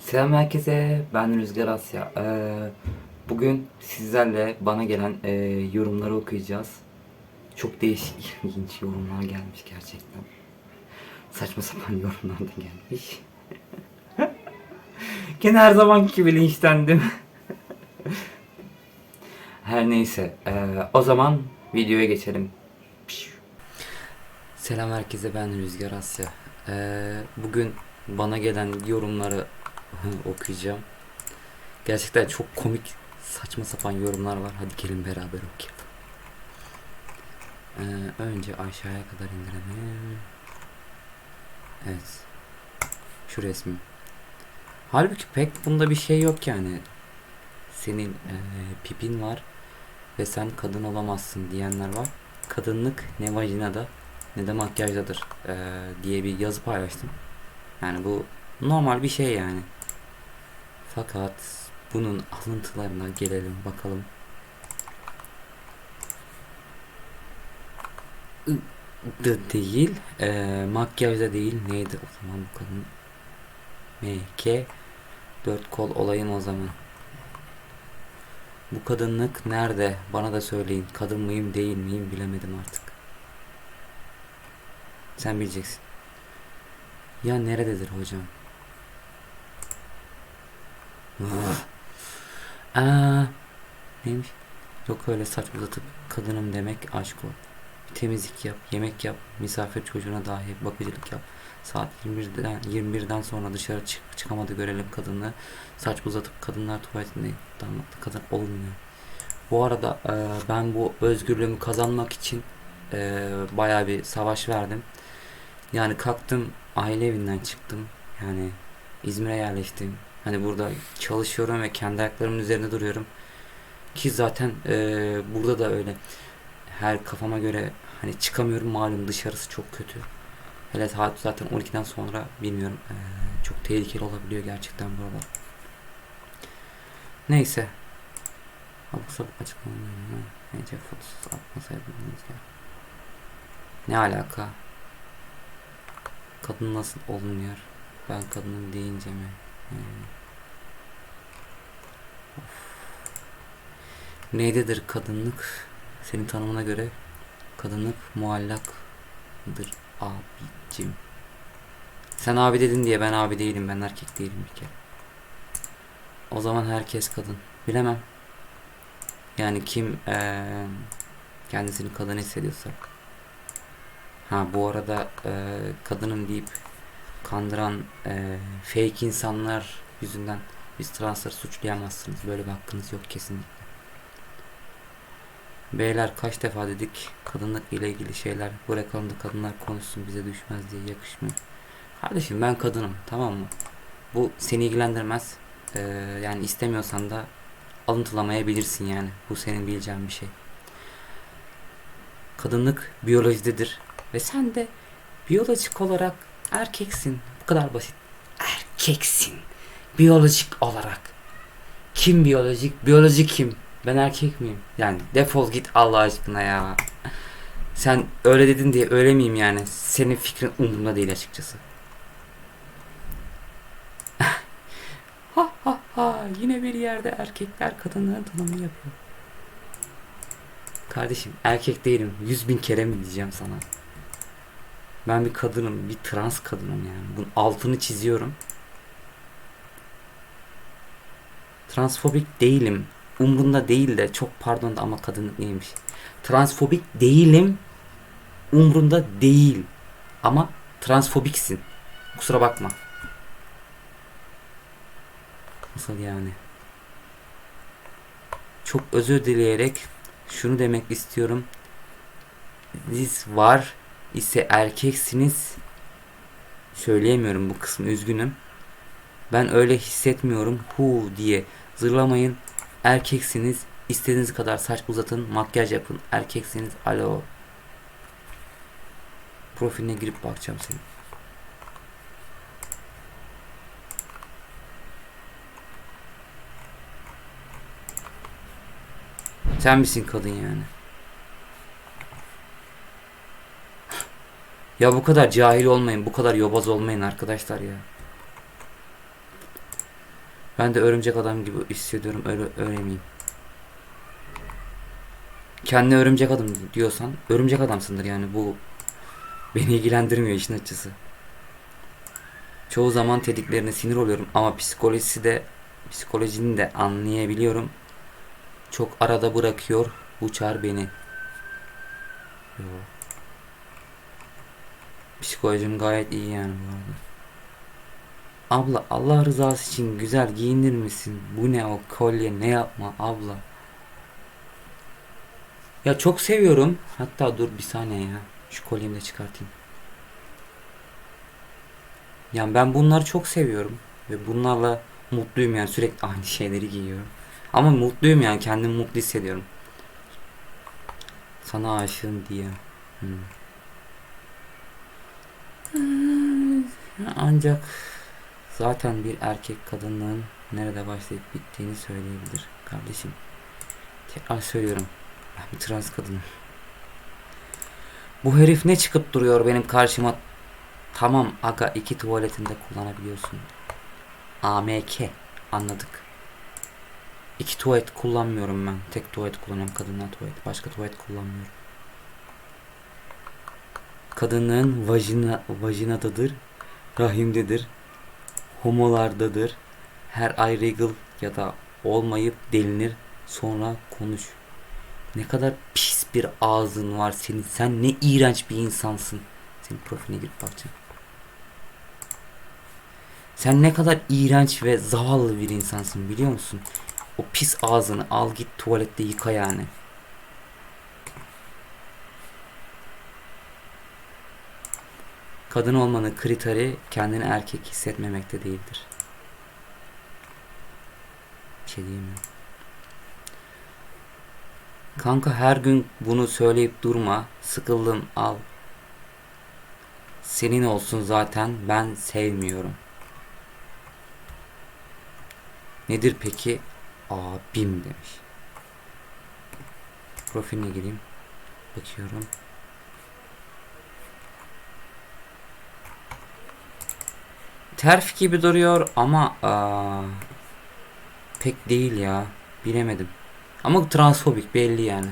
Selam herkese, ben Rüzgar Asya. Ee, bugün sizlerle bana gelen e, yorumları okuyacağız. Çok değişik, ilginç yorumlar gelmiş gerçekten. Saçma sapan yorumlar da gelmiş. Gene her zamanki gibi linçlendim. her neyse, e, o zaman videoya geçelim. Selam herkese, ben Rüzgar Asya. Ee, bugün bana gelen yorumları okuyacağım. Gerçekten çok komik saçma sapan yorumlar var. Hadi gelin beraber okuyalım. Ee, önce aşağıya kadar indirelim. Evet. Şu resmi. Halbuki pek bunda bir şey yok yani. Senin e, pipin var ve sen kadın olamazsın diyenler var. Kadınlık ne vajinada ne de makyajdadır e, diye bir yazı paylaştım. Yani bu normal bir şey yani. Fakat bunun alıntılarına gelelim bakalım. Da değil, e, makyajda değil neydi o zaman bu kadın? MK dört kol olayım o zaman. Bu kadınlık nerede? Bana da söyleyin. Kadın mıyım değil miyim bilemedim artık. Sen bileceksin. Ya nerededir hocam? Aa, neymiş? Yok öyle saç uzatıp kadınım demek aşk. Bir temizlik yap, yemek yap, misafir çocuğuna dahi bakıcılık yap. Saat 21'den 21'den sonra dışarı çık, çıkamadı görelim kadını. Saç uzatıp kadınlar tuvaletinde damatlı kadın olmuyor. Bu arada e, ben bu özgürlüğümü kazanmak için e, bayağı bir savaş verdim. Yani kalktım aile evinden çıktım. Yani İzmir'e yerleştim. Hani burada çalışıyorum ve kendi ayaklarımın üzerinde duruyorum. Ki zaten e, burada da öyle. Her kafama göre hani çıkamıyorum malum dışarısı çok kötü. Hele saat zaten 12'den sonra bilmiyorum. e, çok tehlikeli olabiliyor gerçekten buralar. Neyse. Abuk sabuk açıklamalarını nece fotosuz atmasaydınız ya. Ne alaka? Kadın nasıl olunuyor? Ben kadının deyince mi? Hmm. Neydedir kadınlık? Senin tanımına göre kadınlık muallaktır abicim. Sen abi dedin diye ben abi değilim. Ben erkek değilim bir kere. O zaman herkes kadın. Bilemem. Yani kim eee, kendisini kadın hissediyorsa. Ha bu arada eee kadının deyip kandıran eee, fake insanlar yüzünden biz transları suçlayamazsınız. Böyle bir hakkınız yok kesinlikle. Beyler kaç defa dedik kadınlık ile ilgili şeyler bırakalım da kadınlar konuşsun bize düşmez diye yakışmıyor. Kardeşim ben kadınım tamam mı? Bu seni ilgilendirmez. Eee, yani istemiyorsan da alıntılamayabilirsin yani. Bu senin bileceğin bir şey. Kadınlık biyolojidedir. Ve sen de biyolojik olarak erkeksin. Bu kadar basit. Erkeksin. Biyolojik olarak. Kim biyolojik? Biyoloji kim? Ben erkek miyim? Yani defol git Allah aşkına ya. Sen öyle dedin diye öyle miyim yani? Senin fikrin umurumda değil açıkçası. ha ha ha yine bir yerde erkekler kadınların tanımını yapıyor. Kardeşim erkek değilim. Yüz bin kere mi diyeceğim sana? Ben bir kadınım. Bir trans kadınım yani. Bunun altını çiziyorum. Transfobik değilim. Umrunda değil de çok pardon da ama kadınlık neymiş. Transfobik değilim. Umrunda değil. Ama transfobiksin. Kusura bakma. Nasıl yani? Çok özür dileyerek şunu demek istiyorum. Siz var ise erkeksiniz. Söyleyemiyorum bu kısmı üzgünüm. Ben öyle hissetmiyorum. Hu diye zırlamayın. Erkeksiniz. İstediğiniz kadar saç uzatın, makyaj yapın. Erkeksiniz. Alo. Profiline girip bakacağım senin. Sen misin kadın yani? Ya bu kadar cahil olmayın, bu kadar yobaz olmayın arkadaşlar ya. Ben de örümcek adam gibi hissediyorum. Öyle, öyle miyim? Kendi örümcek adam diyorsan örümcek adamsındır yani bu beni ilgilendirmiyor işin açısı. Çoğu zaman tetiklerine sinir oluyorum ama psikolojisi de psikolojini de anlayabiliyorum. Çok arada bırakıyor bu çar beni. Psikolojim gayet iyi yani bu arada. Abla Allah rızası için güzel giyinir misin? Bu ne o kolye ne yapma abla. Ya çok seviyorum. Hatta dur bir saniye ya. Şu kolyemi de çıkartayım. Yani ben bunları çok seviyorum. Ve bunlarla mutluyum yani sürekli aynı şeyleri giyiyorum. Ama mutluyum yani kendimi mutlu hissediyorum. Sana aşığım diye. Hmm. Ancak zaten bir erkek kadınlığın nerede başlayıp bittiğini söyleyebilir kardeşim. Tekrar söylüyorum. Ben bir trans kadınım. Bu herif ne çıkıp duruyor benim karşıma? Tamam aga iki tuvaletinde kullanabiliyorsun. AMK anladık. İki tuvalet kullanmıyorum ben. Tek tuvalet kullanıyorum. Kadınlar tuvalet. Başka tuvalet kullanmıyorum. Kadının vajina, vajinadadır. Rahimdedir. Homolardadır. Her ay regal ya da olmayıp delinir. Sonra konuş. Ne kadar pis bir ağzın var senin. Sen ne iğrenç bir insansın. Senin profiline girip bakacağım. Sen ne kadar iğrenç ve zavallı bir insansın biliyor musun? O pis ağzını al git tuvalette yıka yani. Kadın olmanın kriteri kendini erkek hissetmemekte değildir. Bir şey diyeyim mi? Kanka her gün bunu söyleyip durma. Sıkıldım al. Senin olsun zaten ben sevmiyorum. Nedir peki? Abim demiş. Profiline gireyim. Bakıyorum. Terf gibi duruyor ama aa, pek değil ya. Bilemedim. Ama transfobik belli yani.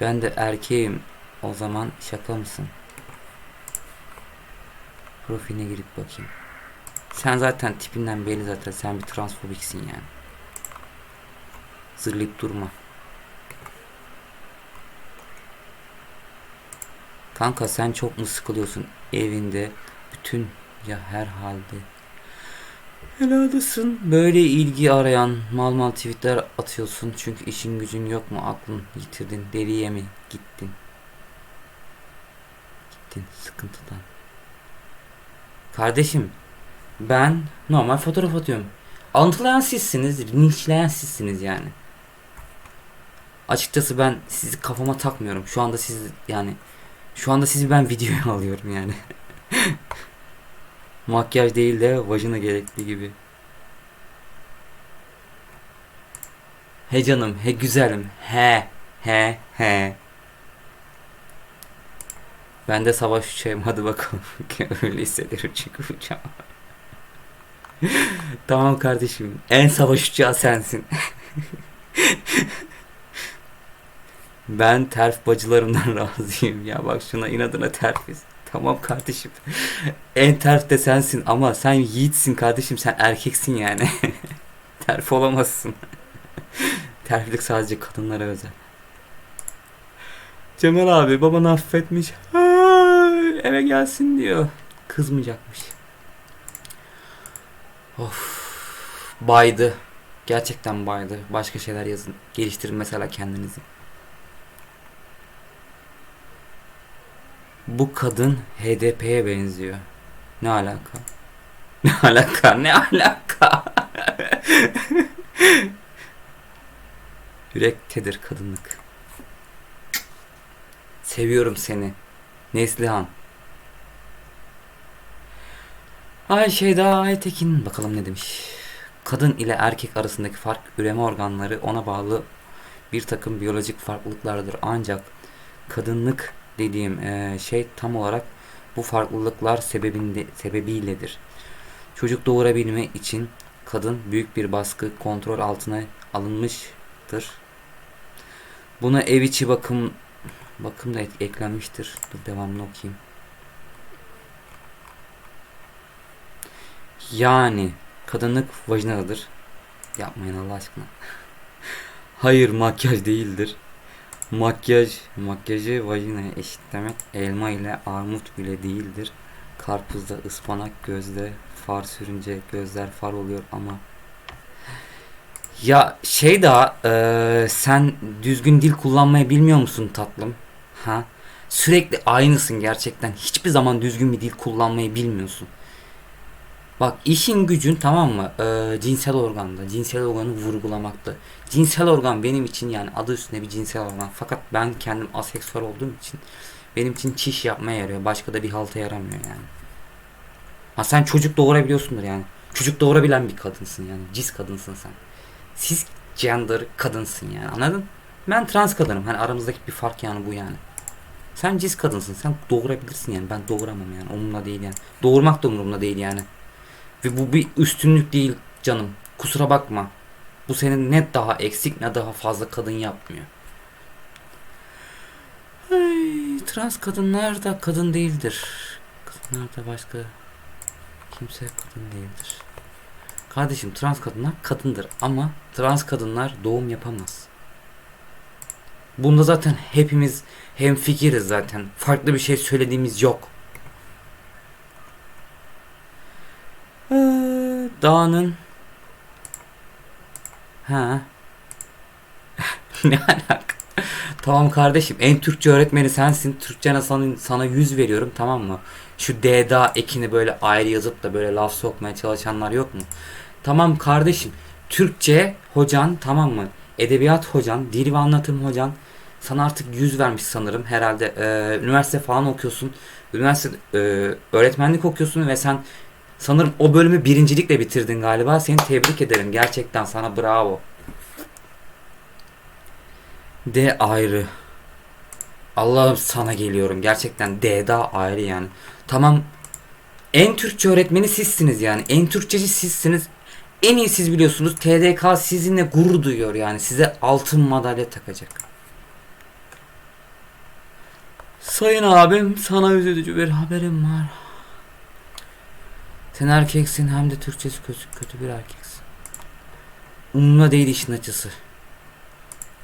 Ben de erkeğim. O zaman şaka mısın? Profiline girip bakayım. Sen zaten tipinden belli zaten. Sen bir transfobiksin yani. Zırlayıp durma. Kanka sen çok mu sıkılıyorsun evinde? Bütün ya her halde. Helalısın. Böyle ilgi arayan mal mal tweetler atıyorsun. Çünkü işin gücün yok mu? Aklın yitirdin. Deliye mi gittin? Gittin sıkıntıdan. Kardeşim ben normal fotoğraf atıyorum. Alıntılayan sizsiniz, linçleyen sizsiniz yani. Açıkçası ben sizi kafama takmıyorum. Şu anda siz yani şu anda sizi ben videoya alıyorum yani. Makyaj değil de vajina gerekli gibi. He canım, he güzelim, he, he, he. Ben de savaş uçağım hadi bakalım. Öyle hissediyorum çünkü uçağım. tamam kardeşim. En savaş uçağı sensin. ben terf bacılarımdan razıyım ya. Bak şuna inadına terfiz. Tamam kardeşim. En terf de sensin ama sen yiğitsin kardeşim. Sen erkeksin yani. terf olamazsın. Terflik sadece kadınlara özel. Cemal abi babanı affetmiş. Eve gelsin diyor. Kızmayacakmış. Of. Baydı. Gerçekten baydı. Başka şeyler yazın. Geliştirin mesela kendinizi. Bu kadın HDP'ye benziyor. Ne alaka? Ne alaka? Ne alaka? Yürektedir kadınlık. Seviyorum seni. Neslihan. Ay Şeyda Aytekin bakalım ne demiş. Kadın ile erkek arasındaki fark üreme organları ona bağlı bir takım biyolojik farklılıklardır. Ancak kadınlık dediğim eee, şey tam olarak bu farklılıklar sebebinde, sebebiyledir. Çocuk doğurabilme için kadın büyük bir baskı kontrol altına alınmıştır. Buna ev içi bakım bakım da ek- eklenmiştir. Dur devamını okuyayım. Yani kadınlık vajinadadır. Yapmayın Allah aşkına. Hayır makyaj değildir. Makyaj, makyajı vajinaya eşitlemek elma ile armut bile değildir. Karpuzda ıspanak gözde far sürünce gözler far oluyor ama ya şey daha eee, sen düzgün dil kullanmayı bilmiyor musun tatlım? Ha? Sürekli aynısın gerçekten. Hiçbir zaman düzgün bir dil kullanmayı bilmiyorsun. Bak işin gücün tamam mı? Eee, cinsel organda, cinsel organı vurgulamakta. Cinsel organ benim için yani adı üstünde bir cinsel organ. Fakat ben kendim aseksüel olduğum için benim için çiş yapmaya yarıyor. Başka da bir halta yaramıyor yani. Ha sen çocuk doğurabiliyorsundur yani. Çocuk doğurabilen bir kadınsın yani. Cis kadınsın sen. Siz gender kadınsın yani anladın? Ben trans kadınım. Hani aramızdaki bir fark yani bu yani. Sen cis kadınsın. Sen doğurabilirsin yani. Ben doğuramam yani. Umurumda değil yani. Doğurmak da umurumda değil yani. Ve bu bir üstünlük değil canım. Kusura bakma. Bu senin ne daha eksik ne daha fazla kadın yapmıyor. Ay, trans kadınlar da kadın değildir. Kadınlar da başka kimse kadın değildir. Kardeşim trans kadınlar kadındır ama trans kadınlar doğum yapamaz. Bunda zaten hepimiz hem fikiriz zaten. Farklı bir şey söylediğimiz yok. Ee, Dağının Ha. ne alaka? Tamam kardeşim en Türkçe öğretmeni sensin. Türkçene sana, sana 100 veriyorum tamam mı? Şu DDA ekini böyle ayrı yazıp da böyle laf sokmaya çalışanlar yok mu? Tamam kardeşim. Türkçe hocan tamam mı? Edebiyat hocan, dil ve anlatım hocan sana artık 100 vermiş sanırım herhalde. Ee, üniversite falan okuyorsun. Üniversite e, öğretmenlik okuyorsun ve sen sanırım o bölümü birincilikle bitirdin galiba. Seni tebrik ederim. Gerçekten sana bravo. D ayrı. Allah'ım sana geliyorum. Gerçekten D daha ayrı yani. Tamam. En Türkçe öğretmeni sizsiniz yani. En Türkçeci sizsiniz. En iyi siz biliyorsunuz. TDK sizinle gurur duyuyor yani. Size altın madalya takacak. Sayın abim sana üzücü bir haberim var. Sen erkeksin hem de Türkçesi kötü, kötü bir erkeksin. Umurumda değil işin açısı.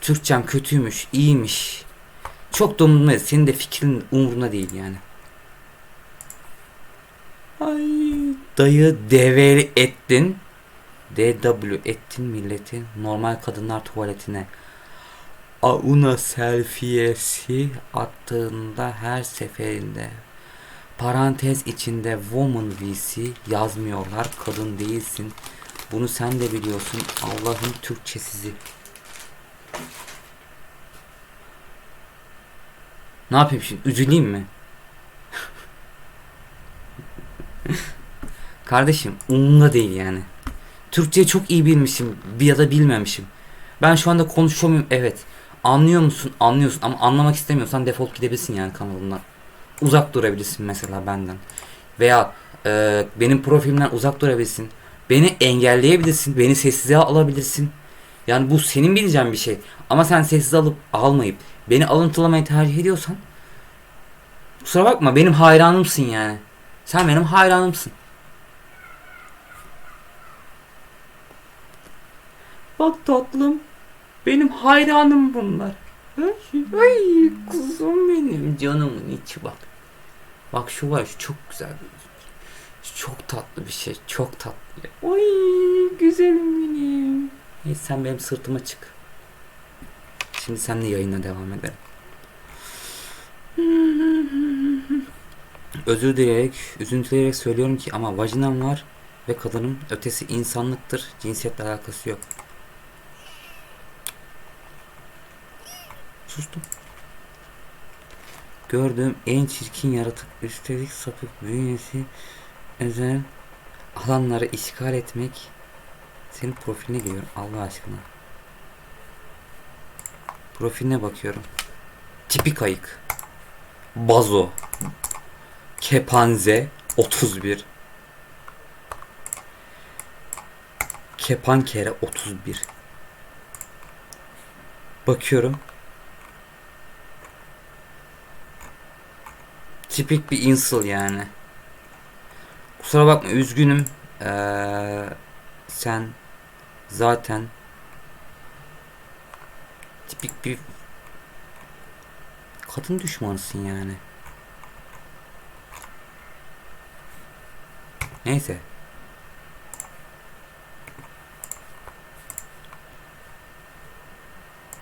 Türkçem kötüymüş, iyiymiş. Çok da umurumda değil. Senin de fikrin umurumda değil yani. Ay dayı develi ettin. DW ettin milleti normal kadınlar tuvaletine. Auna selfiesi attığında her seferinde parantez içinde woman vc yazmıyorlar kadın değilsin. Bunu sen de biliyorsun. Allah'ın Türkçesizi. Ne yapayım şimdi? Üzüleyim mi? Kardeşim umurumda değil yani. Türkçeyi çok iyi bilmişim ya da bilmemişim. Ben şu anda konuşamıyorum evet. Anlıyor musun? Anlıyorsun ama anlamak istemiyorsan defol gidebilirsin yani kanalımdan. Uzak durabilirsin mesela benden. Veya e, benim profilimden uzak durabilirsin. Beni engelleyebilirsin. Beni sessize alabilirsin. Yani bu senin bileceğin bir şey. Ama sen sessiz alıp almayıp beni alıntılamayı tercih ediyorsan kusura bakma benim hayranımsın yani. Sen benim hayranımsın. Bak tatlım. Benim hayranım bunlar. Ay kuzum benim canımın içi bak. Bak şu var şu çok güzel bir şu çok tatlı bir şey. Çok tatlı. Ay güzelim benim. Neyse sen benim sırtıma çık. Şimdi seninle yayına devam edelim. Özür dileyerek, üzüntüleyerek söylüyorum ki ama vajinam var ve kadının ötesi insanlıktır. Cinsiyetle alakası yok. Sustum. Gördüğüm en çirkin yaratık üstelik sapık bünyesi özel alanları işgal etmek senin profiline giriyorum Allah aşkına. Profiline bakıyorum. Tipik ayık. Bazo. Kepanze 31. Kepankere 31. Bakıyorum. Tipik bir insel yani. Kusura bakma üzgünüm. Ee, sen zaten tipik bir kadın düşmanısın yani. Neyse.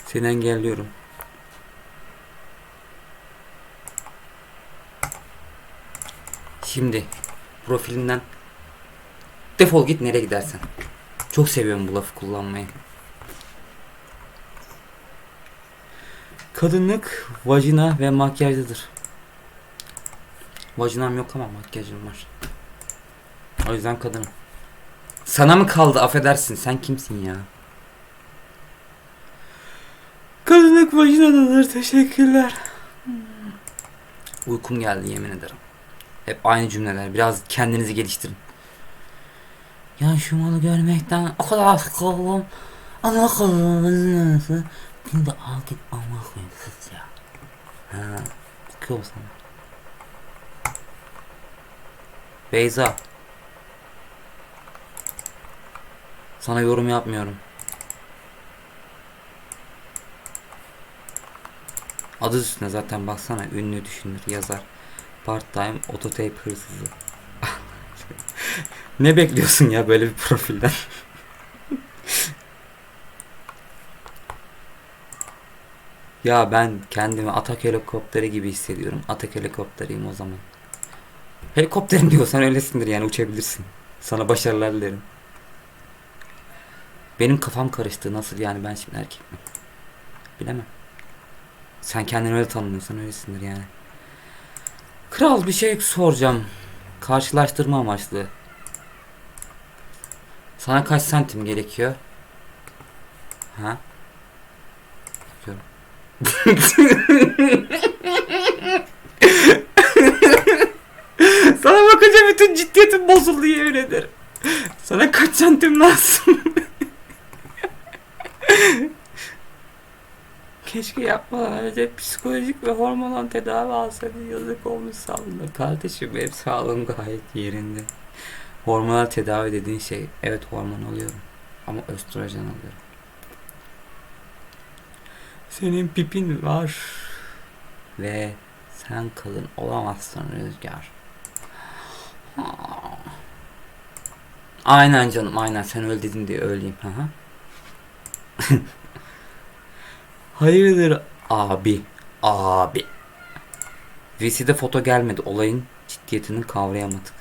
Seni engelliyorum. Şimdi profilinden defol git nereye gidersen. Çok seviyorum bu lafı kullanmayı. Kadınlık vajina ve makyajlıdır. Vajinam yok ama makyajım var. O yüzden kadınım. Sana mı kaldı affedersin sen kimsin ya? Kadınlık vajinadadır teşekkürler. Hmm. Uykum geldi yemin ederim. Hep aynı cümleler. Biraz kendinizi geliştirin. Ya şu malı görmekten o kadar sıkıldım. Ama kadınlığı Şimdi al git Allah koyayım kız ya. Ha, sıkıyor sana. Beyza. Sana yorum yapmıyorum. Adı üstüne zaten baksana ünlü düşünür yazar. Part time ototape hırsızı. ne bekliyorsun ya böyle bir profilden? ya ben kendimi atak helikopteri gibi hissediyorum. Atak helikopteriyim o zaman. Helikopterim diyorsan öylesindir yani uçabilirsin. Sana başarılar dilerim. Benim kafam karıştı nasıl yani ben şimdi erkek mi? Bilemem. Sen kendini öyle tanımlıyorsan öylesindir yani. Kral bir şey soracağım. Karşılaştırma amaçlı. Sana kaç santim gerekiyor? Ha? Sana bakınca bütün ciddiyetim bozuldu yemin ederim. Sana kaç santim lazım? Keşke yapmadan önce psikolojik ve hormonal tedavi alsaydın yazık olmuş sağlığına. Kardeşim benim sağlığım gayet yerinde. Hormonal tedavi dediğin şey evet hormon alıyorum. Ama östrojen alıyorum. Senin pipin var. Ve sen kadın olamazsın Rüzgar. Aynen canım aynen sen öyle dedin diye öyleyim. Aha. Hayırdır abi? Abi. VC'de foto gelmedi. Olayın ciddiyetini kavrayamadık.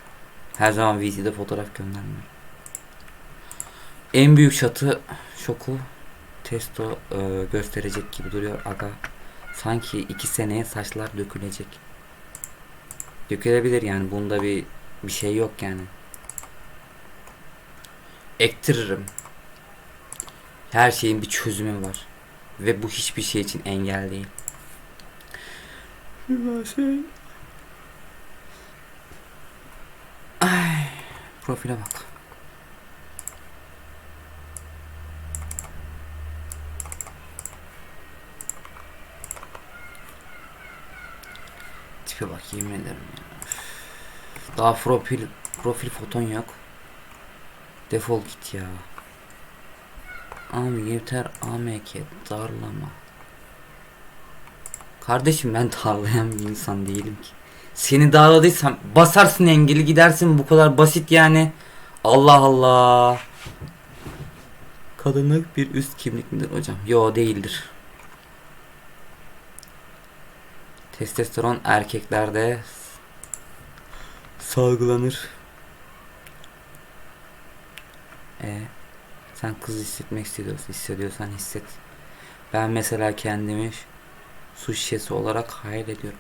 Her zaman VC'de fotoğraf göndermiyor. En büyük şatı şoku testo e, gösterecek gibi duruyor aga. Sanki iki seneye saçlar dökülecek. Dökülebilir yani bunda bir bir şey yok yani. Ektiririm. Her şeyin bir çözümü var. Ve bu hiçbir şey için engel değil. Ay, profile bak. Tipe bak yemin ederim ya. Daha profil profil foton yok. Defol git ya. Abi yeter AMK darlama. Kardeşim ben darlayan bir insan değilim ki. Seni darladıysam basarsın engeli gidersin bu kadar basit yani. Allah Allah. Kadınlık bir üst kimlik midir hocam? Yo değildir. Testosteron erkeklerde salgılanır. E sen kız hissetmek istiyorsan, hissediyorsan hisset. Ben mesela kendimi su şişesi olarak hayal ediyorum.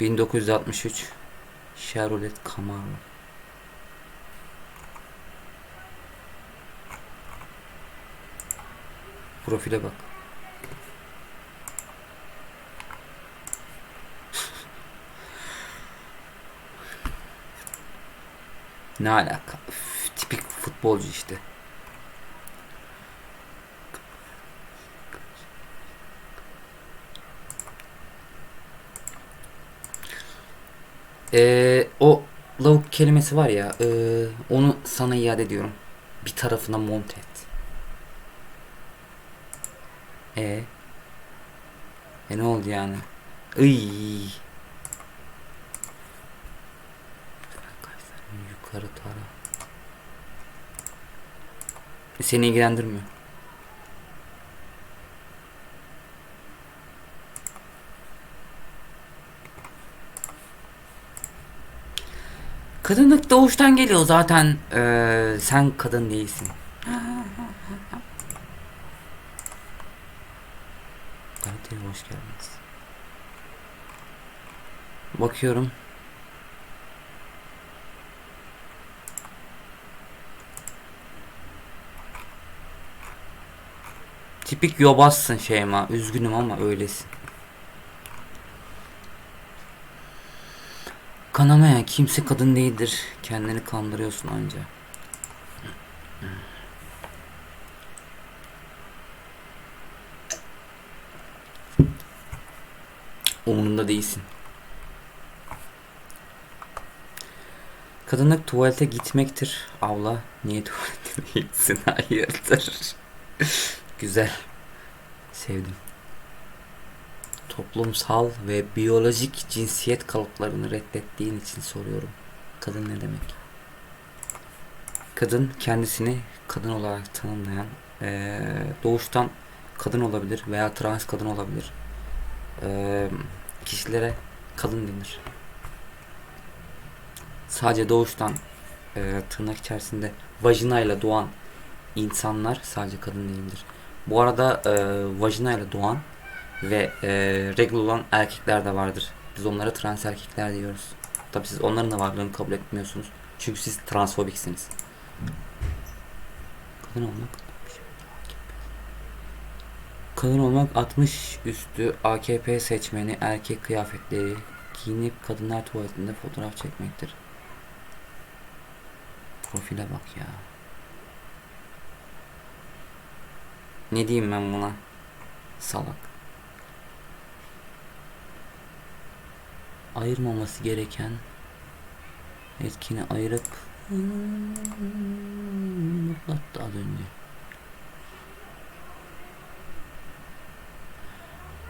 ...1963... Chevrolet Camaro... Profile bak. Ne alaka? Üf, tipik futbolcu işte. Ee, o lavuk kelimesi var ya, e, onu sana iade ediyorum. Bir tarafına monte et. E, e ne oldu yani? Iy. Yukarı tara. Seni ilgilendirmiyor. Kadınlık doğuştan geliyor zaten. Ee, sen kadın değilsin. Gazeteye hoş geldiniz. Bakıyorum. Tipik yobazsın Şeyma. Üzgünüm ama öylesin. Kanamaya kimse kadın değildir. Kendini kandırıyorsun anca. Umurunda değilsin. Kadınlık tuvalete gitmektir. Avla niye tuvalete gitsin? Hayırdır? Güzel. Sevdim. Toplumsal ve biyolojik cinsiyet kalıplarını reddettiğin için soruyorum. Kadın ne demek? Kadın kendisini kadın olarak tanımlayan eee, doğuştan kadın olabilir veya trans kadın olabilir. Eee, kişilere kadın denir. Sadece doğuştan eee, tırnak içerisinde vajinayla doğan insanlar sadece kadın değildir. Bu arada eee vajinayla doğan ve e, regl olan erkekler de vardır. Biz onlara trans erkekler diyoruz. Tabi siz onların da varlığını kabul etmiyorsunuz. Çünkü siz transfobiksiniz. Kadın olmak Kadın olmak 60 üstü AKP seçmeni erkek kıyafetleri giyinip kadınlar tuvaletinde fotoğraf çekmektir. Profile bak ya. Ne diyeyim ben buna? Salak. ayırmaması gereken etkini ayırıp mutlattı az önce.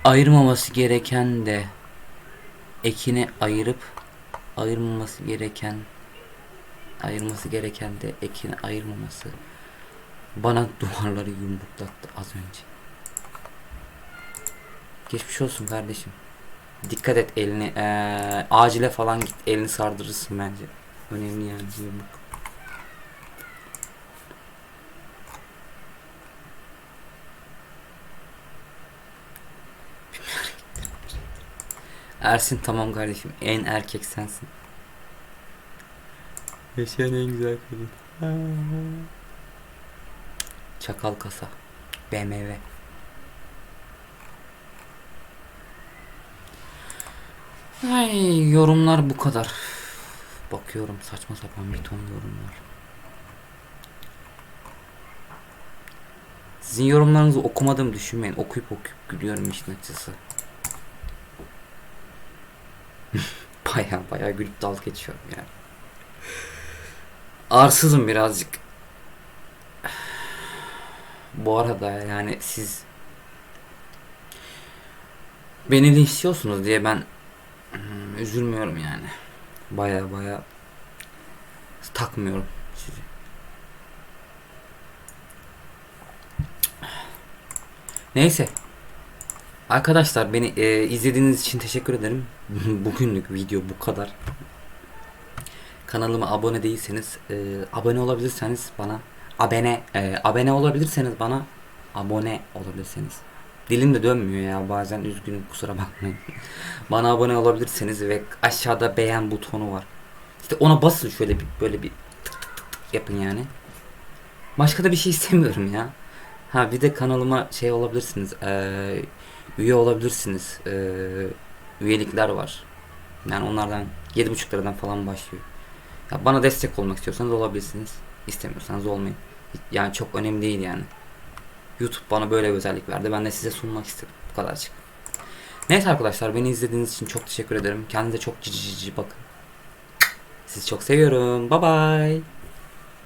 Ayırmaması gereken de ekini ayırıp ayırmaması gereken ayırması gereken de ekini ayırmaması bana duvarları yumruklattı az önce. Geçmiş olsun kardeşim. Dikkat et elini. Ee, acile falan git. Elini sardırırsın bence. Önemli yani yumruk. Ersin tamam kardeşim. En erkek sensin. Yaşayan en güzel kadın. Çakal kasa. BMW. Ay yorumlar bu kadar. Bakıyorum saçma sapan bir ton yorumlar. Sizin yorumlarınızı okumadığımı düşünmeyin. Okuyup okuyup gülüyorum işin açısı. baya baya gülüp dalga geçiyorum yani. Arsızım birazcık. Bu arada yani siz beni linçliyorsunuz diye ben Hmm, üzülmüyorum yani. Baya baya takmıyorum sizi. Neyse. Arkadaşlar beni e, izlediğiniz için teşekkür ederim. Bugünlük video bu kadar. Kanalıma abone değilseniz, e, abone olabilirseniz bana abone e, abone olabilirseniz bana abone olabilirseniz Dilim de dönmüyor ya bazen üzgünüm kusura bakmayın. Bana abone olabilirseniz ve aşağıda beğen butonu var. İşte ona basın şöyle bir böyle bir tık tık tık yapın yani. Başka da bir şey istemiyorum ya. Ha bir de kanalıma şey olabilirsiniz. Ee, üye olabilirsiniz. Ee, üyelikler var. Yani onlardan 7.5 liradan falan başlıyor. Ya bana destek olmak istiyorsanız olabilirsiniz. İstemiyorsanız olmayın. Yani çok önemli değil yani. YouTube bana böyle bir özellik verdi. Ben de size sunmak istedim. Bu kadarcık. Neyse arkadaşlar beni izlediğiniz için çok teşekkür ederim. Kendinize çok cici cici bakın. Sizi çok seviyorum. Bye bye.